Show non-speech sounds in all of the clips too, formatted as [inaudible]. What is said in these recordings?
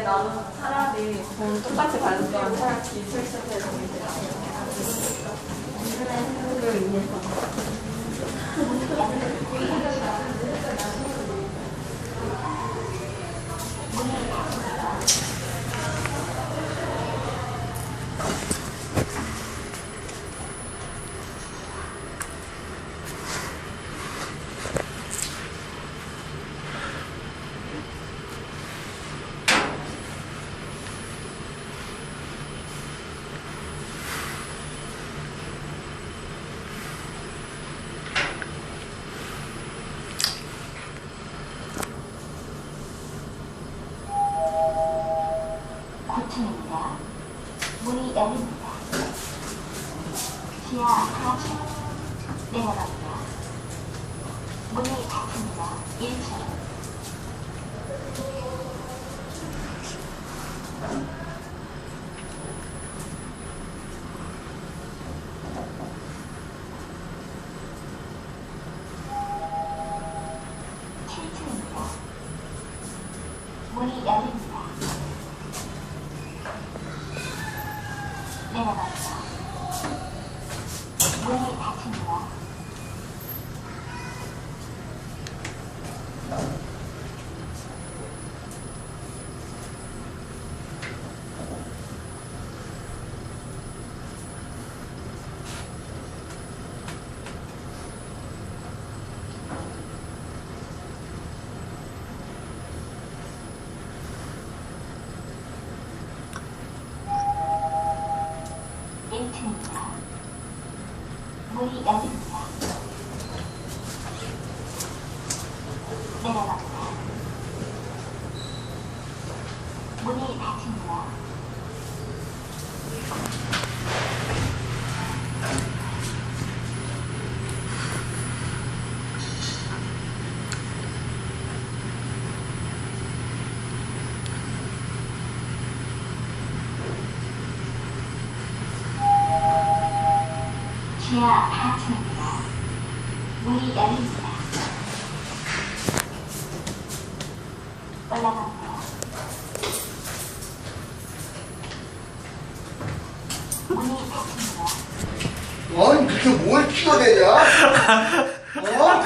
때 나도 차라리 돈 똑같이 받는 건 차라리 기술 2층입니다. 문이 열립니다. 지하 4층. 내려갑니다. 문이 닫힙니다. 1층. 문이 열립니다. 내려갑니다. 문이 닫힙니다. 일층입니다 문이 열립니다. 내려갑니다. 문이 닫힙니다. 지하 4층입니다. 문이 열립니다. 올라갑니다. 문이 닫힙니다. 아니 그렇게 뭘 키워대냐? 어?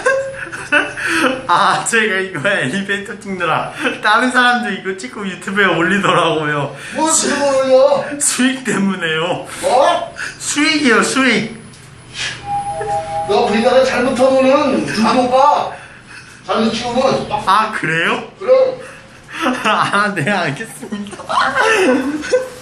아, 제가 이거 엘리베이터 찍느라 다른 사람도 이거 찍고 유튜브에 올리더라고요. 뭘 그걸 올려? 수익 때문에요. 어? 수익이요, 수익. 너 우리나라 잘못하면은 주목 봐. 잘못 키우면 아, 그래요? 그럼 [laughs] 아, 네, 알겠습니다. [laughs]